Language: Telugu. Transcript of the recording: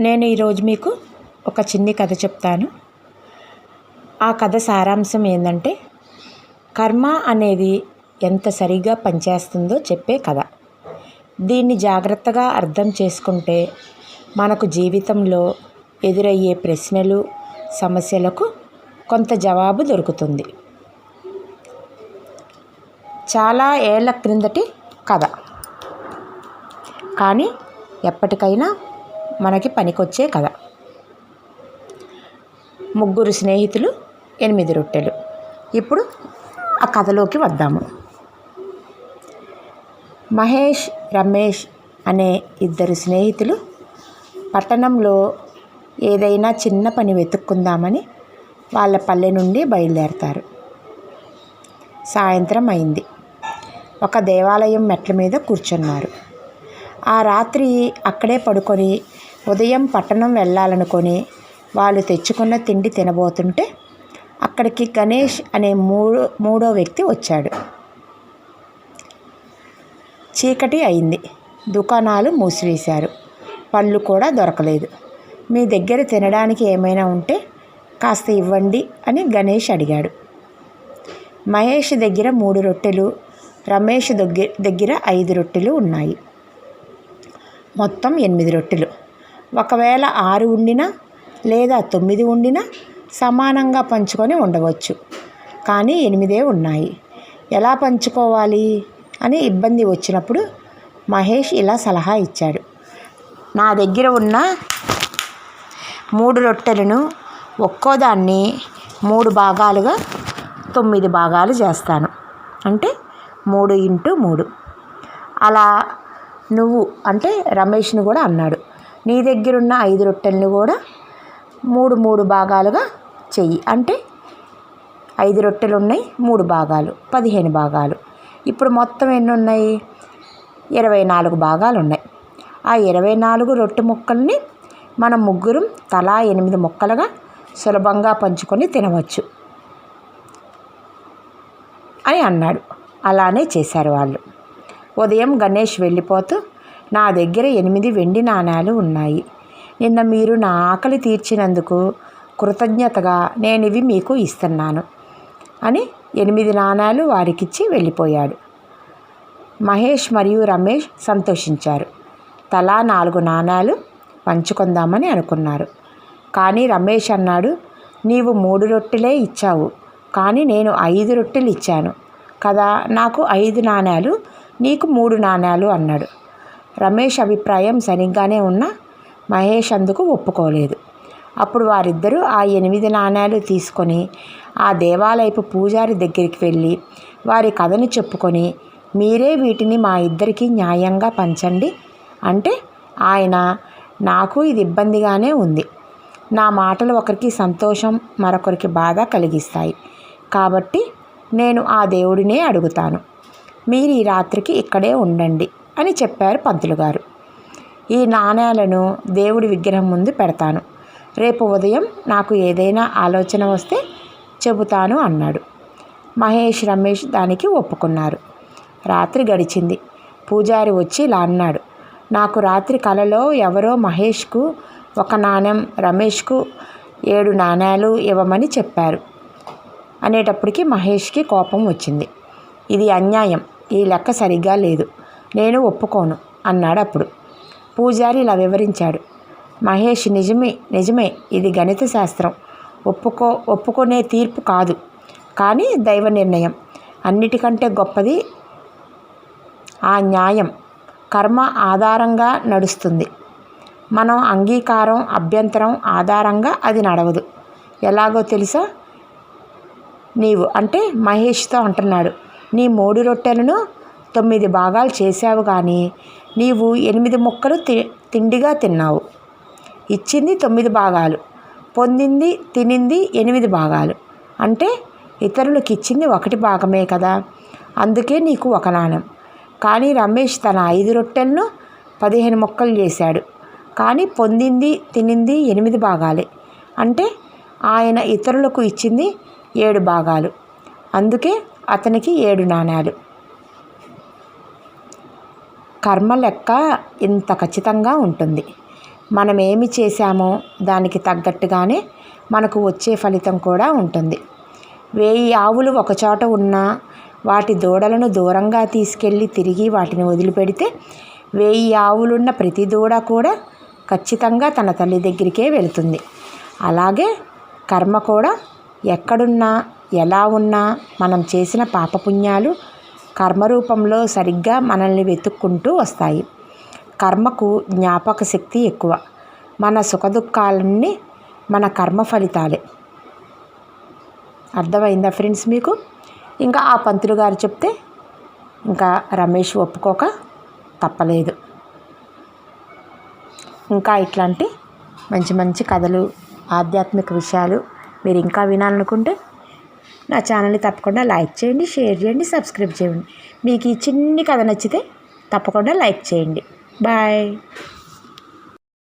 నేను ఈరోజు మీకు ఒక చిన్ని కథ చెప్తాను. ఆ కథ సారాంశం ఏంటంటే కర్మ అనేది ఎంత సరిగా పనిచేస్తుందో చెప్పే కథ. దీన్ని జాగ్రత్తగా అర్థం చేసుకుంటే మనకు జీవితంలో ఎదురయ్యే ప్రశ్నలు సమస్యలకు కొంత జవాబు దొరుకుతుంది. చాలా ఏళ్ళ క్రిందటి కథ. కానీ ఎప్పటికైనా మనకి పనికొచ్చే కథ. ముగ్గురు స్నేహితులు ఎనిమిది రొట్టెలు. ఇప్పుడు ఆ కథలోకి వద్దాము. మహేష్ రమేష్ అనే ఇద్దరు స్నేహితులు పట్టణంలో ఏదైనా చిన్న పని వెతుక్కుందామని వాళ్ళ పల్లె నుండి బయలుదేరతారు. సాయంత్రం అయింది. ఒక దేవాలయం మెట్ల మీద కూర్చున్నారు. ఆ రాత్రి అక్కడే పడుకొని ఉదయం పట్టణం వెళ్ళాలనుకొని వాళ్ళు తెచ్చుకున్న తిండి తినబోతుంటే అక్కడికి గణేష్ అనే మూడో మూడో వ్యక్తి వచ్చాడు. చీకటి అయింది. దుకాణాలు మూసివేశారు. పళ్ళు కూడా దొరకలేదు. మీ దగ్గర తినడానికి ఏమైనా ఉంటే కాస్త ఇవ్వండి అని గణేష్ అడిగాడు. మహేష్ దగ్గర మూడు రొట్టెలు రమేష్ దగ్గర దగ్గర ఐదు రొట్టెలు ఉన్నాయి. మొత్తం ఎనిమిది రొట్టెలు. ఒకవేళ ఆరు ఉండినా లేదా తొమ్మిది ఉండినా సమానంగా పంచుకొని ఉండవచ్చు. కానీ ఎనిమిదే ఉన్నాయి. ఎలా పంచుకోవాలి? అని ఇబ్బంది వచ్చినప్పుడు మహేష్ ఇలా సలహా ఇచ్చాడు. నా దగ్గర ఉన్న మూడు రొట్టెలను ఒక్కోదాన్ని మూడు భాగాలుగా తొమ్మిది భాగాలు చేస్తాను. అంటే మూడు ఇంటూ మూడు. అలా నువ్వు అంటే రమేష్ని కూడా అన్నాడు. నీ దగ్గరున్న ఐదు రొట్టెలను కూడా మూడు మూడు భాగాలుగా చెయ్యి. అంటే ఐదు రొట్టెలు ఉన్నాయి మూడు భాగాలు పదిహేను భాగాలు. ఇప్పుడు మొత్తం ఎన్ని ఉన్నాయి ఇరవై నాలుగు భాగాలు ఉన్నాయి ఆ ఇరవై నాలుగు రొట్టె ముక్కల్ని మనం ముగ్గురం తలా ఎనిమిది ముక్కలుగా సులభంగా పంచుకొని తినవచ్చు అని అన్నాడు. అలానే చేశారు వాళ్ళు. ఉదయం గణేష్ వెళ్ళిపోతూ నా దగ్గర ఎనిమిది వెండి నాణాలు ఉన్నాయి. నిన్న మీరు నా ఆకలి తీర్చినందుకు కృతజ్ఞతగా నేను ఇవి మీకు ఇస్తున్నాను. అని ఎనిమిది నాణాలు వారికిచ్చి వెళ్ళిపోయాడు. మహేష్ మరియు రమేష్ సంతోషించారు. తలా నాలుగు నాణాలు పంచుకుందామని అనుకున్నారు. కానీ రమేష్ అన్నాడు నీవు మూడు రొట్టెలే ఇచ్చావు. కానీ నేను ఐదు రొట్టెలు ఇచ్చాను. కదా నాకు ఐదు నాణాలు నీకు మూడు నాణాలు అన్నాడు. రమేష్ అభిప్రాయం సరిగ్గానే ఉన్నా మహేష్ అందుకు ఒప్పుకోలేదు. అప్పుడు వారిద్దరూ ఆ ఎనిమిది నాణ్యాలు తీసుకొని ఆ దేవాలయపు పూజారి దగ్గరికి వెళ్ళి వారి కథను చెప్పుకొని మీరే వీటిని మా ఇద్దరికి న్యాయంగా పంచండి అంటే ఆయన నాకు ఇది ఇబ్బందిగానే ఉంది. నా మాటలు ఒకరికి సంతోషం మరొకరికి బాధ కలిగిస్తాయి. కాబట్టి నేను ఆ దేవుడినే అడుగుతాను. మీరు ఈ రాత్రికి ఇక్కడే ఉండండి. అని చెప్పారు పంతులు గారు. ఈ నాణేలను దేవుడి విగ్రహం ముందు పెడతాను. రేపు ఉదయం నాకు ఏదైనా ఆలోచన వస్తే చెబుతాను అన్నాడు. మహేష్ రమేష్ దానికి ఒప్పుకున్నారు. రాత్రి గడిచింది. పూజారి వచ్చి ఇలా అన్నాడు. నాకు రాత్రి కలలో ఎవరో మహేష్కు ఒక నాణ్యం రమేష్కు ఏడు నాణ్యాలు ఇవ్వమని చెప్పారు. అనేటప్పటికి మహేష్కి కోపం వచ్చింది. ఇది అన్యాయం. ఈ లెక్క సరిగ్గా లేదు. నేను ఒప్పుకోను అన్నాడు అప్పుడు. పూజారి ఇలా వివరించాడు. మహేష్ నిజమే నిజమే ఇది గణిత శాస్త్రం. ఒప్పుకో ఒప్పుకునే తీర్పు కాదు. కానీ దైవ నిర్ణయం. అన్నిటికంటే గొప్పది ఆ న్యాయం. కర్మ ఆధారంగా నడుస్తుంది. మనం అంగీకారం అభ్యంతరం ఆధారంగా అది నడవదు. ఎలాగో తెలుసా? నీవు అంటే మహేష్తో అంటున్నాడు. నీ మూడు రొట్టెలను తొమ్మిది భాగాలు చేశావు కానీ నీవు ఎనిమిది ముక్కలు తి తిండిగా తిన్నావు. ఇచ్చింది తొమ్మిది భాగాలు పొందింది తినింది ఎనిమిది భాగాలు. అంటే ఇతరులకు ఇచ్చింది ఒకటి భాగమే కదా. అందుకే నీకు ఒక నాణం. కానీ రమేష్ తన ఐదు రొట్టెలను పదిహేను ముక్కలు చేశాడు. కానీ పొందింది తినింది ఎనిమిది భాగాలే. అంటే ఆయన ఇతరులకు ఇచ్చింది ఏడు భాగాలు. అందుకే అతనికి ఏడు నాణాలు. కర్మ లెక్క ఇంత ఖచ్చితంగా ఉంటుంది. మనం ఏమి చేశామో దానికి తగ్గట్టుగానే మనకు వచ్చే ఫలితం కూడా ఉంటుంది. వేయి ఆవులు ఒకచోట ఉన్నా వాటి దూడలను దూరంగా తీసుకెళ్ళి తిరిగి వాటిని వదిలిపెడితే వేయి ఆవులున్న ప్రతి దూడ కూడా ఖచ్చితంగా తన తల్లి దగ్గరికే వెళుతుంది. అలాగే కర్మ కూడా ఎక్కడున్నా ఎలా ఉన్నా మనం చేసిన పాపపుణ్యాలు కర్మరూపంలో సరిగ్గా మనల్ని వెతుక్కుంటూ వస్తాయి. కర్మకు జ్ఞాపక శక్తి ఎక్కువ. మన సుఖదుఖాలన్నీ మన కర్మ ఫలితాలే. అర్థమైందా ఫ్రెండ్స్ మీకు? ఇంకా ఆ పంతులు గారు చెప్తే ఇంకా రమేష్ ఒప్పుకోక తప్పలేదు. ఇంకా ఇట్లాంటి మంచి మంచి కథలు ఆధ్యాత్మిక విషయాలు మీరు ఇంకా వినాలనుకుంటే నా ఛానల్ని తప్పకుండా లైక్ చేయండి షేర్ చేయండి సబ్స్క్రైబ్ చేయండి. మీకు ఈ చిన్ని కథ నచ్చితే తప్పకుండా లైక్ చేయండి. బాయ్.